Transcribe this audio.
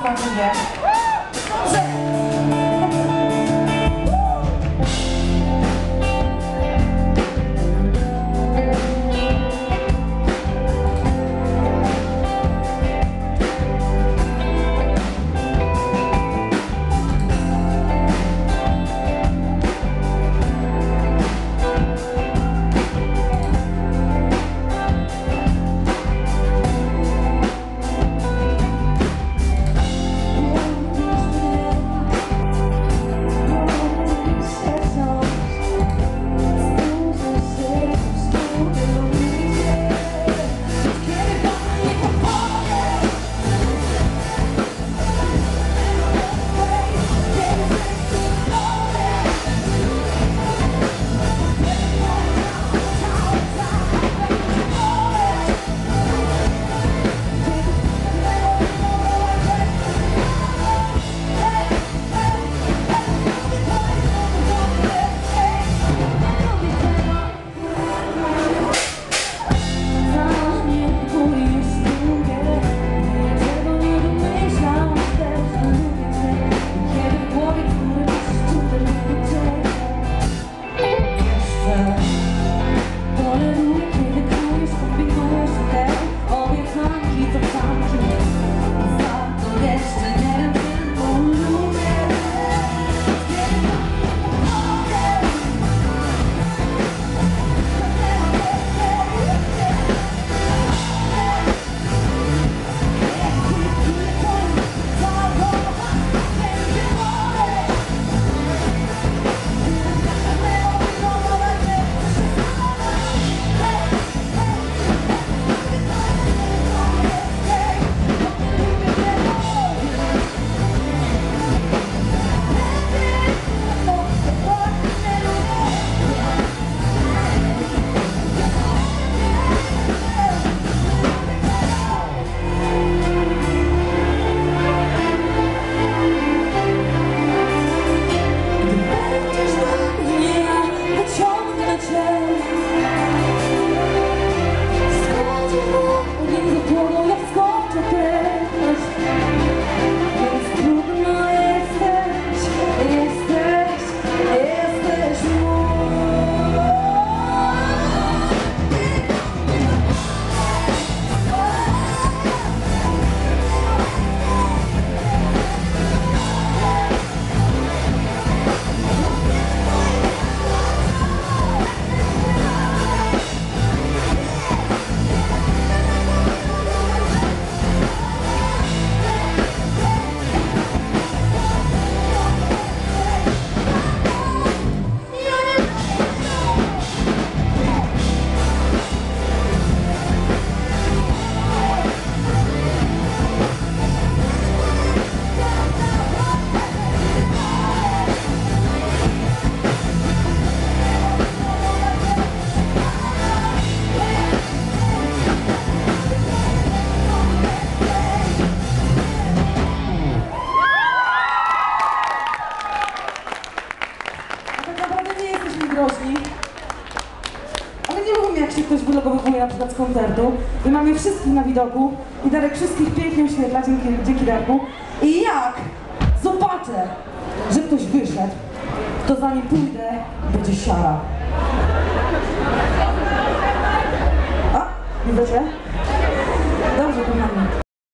smaczenie. Dobrze. sky groźni. Ale nie lubimy, jak się ktoś wylogowuje na przykład z koncertu i mamy wszystkich na widoku i Darek wszystkich pięknie oświetla dzięki, dzięki Darku. I jak zobaczę, że ktoś wyszedł, to zanim pójdę, będzie siara. A, widzicie? Dobrze, kochani.